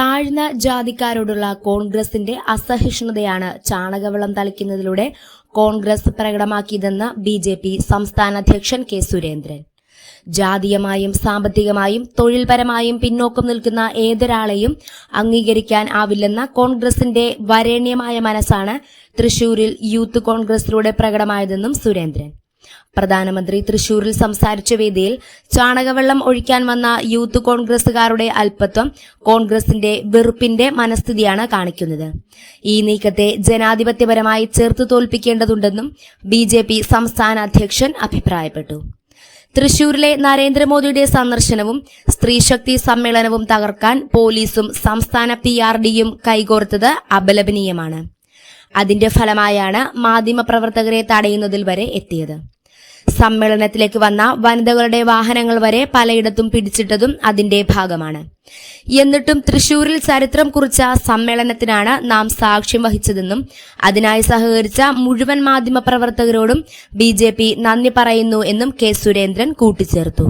താഴ്ന്ന ജാതിക്കാരോടുള്ള കോൺഗ്രസിന്റെ അസഹിഷ്ണുതയാണ് ചാണകവെള്ളം തളിക്കുന്നതിലൂടെ കോൺഗ്രസ് പ്രകടമാക്കിയതെന്ന് ബി ജെ പി സംസ്ഥാന അധ്യക്ഷൻ കെ സുരേന്ദ്രൻ. ജാതീയമായും സാമ്പത്തികമായും തൊഴിൽപരമായും പിന്നോക്കം നിൽക്കുന്ന ഏതൊരാളെയും അംഗീകരിക്കാൻ ആവില്ലെന്ന കോൺഗ്രസിന്റെ വരേണ്യമായ മനസ്സാണ് തൃശൂരിൽ യൂത്ത് കോൺഗ്രസിലൂടെ പ്രകടമായതെന്നും സുരേന്ദ്രൻ. പ്രധാനമന്ത്രി തൃശൂരിൽ സംസാരിച്ച വേദിയിൽ ചാണകവെള്ളം ഒഴിക്കാൻ വന്ന യൂത്ത് കോൺഗ്രസുകാരുടെ അല്പത്വം കോൺഗ്രസിന്റെ വെറുപ്പിന്റെ മനസ്ഥിതിയാണ് കാണിക്കുന്നത്. ഈ നീക്കത്തെ ജനാധിപത്യപരമായി ചേർത്ത് തോൽപ്പിക്കേണ്ടതുണ്ടെന്നും ബി സംസ്ഥാന അധ്യക്ഷൻ അഭിപ്രായപ്പെട്ടു. തൃശൂരിലെ നരേന്ദ്രമോദിയുടെ സന്ദർശനവും സ്ത്രീശക്തി സമ്മേളനവും തകർക്കാൻ പോലീസും സംസ്ഥാന പി ആർ ഡിയും കൈകോർത്തത് അപലപനീയമാണ്. അതിന്റെ ഫലമായാണ് മാധ്യമപ്രവർത്തകരെ തടയുന്നതിൽ വരെ എത്തിയത്. സമ്മേളനത്തിലേക്ക് വന്ന വനിതകളുടെ വാഹനങ്ങൾ വരെ പലയിടത്തും പിടിച്ചിട്ടതും അതിന്റെ ഭാഗമാണ്. എന്നിട്ടും തൃശൂരിൽ ചരിത്രം കുറിച്ച സമ്മേളനത്തിനാണ് നാം സാക്ഷ്യം വഹിച്ചതെന്നും അതിനായി സഹകരിച്ച മുഴുവൻ മാധ്യമപ്രവർത്തകരോടും ബി നന്ദി പറയുന്നു എന്നും കെ സുരേന്ദ്രൻ കൂട്ടിച്ചേർത്തു.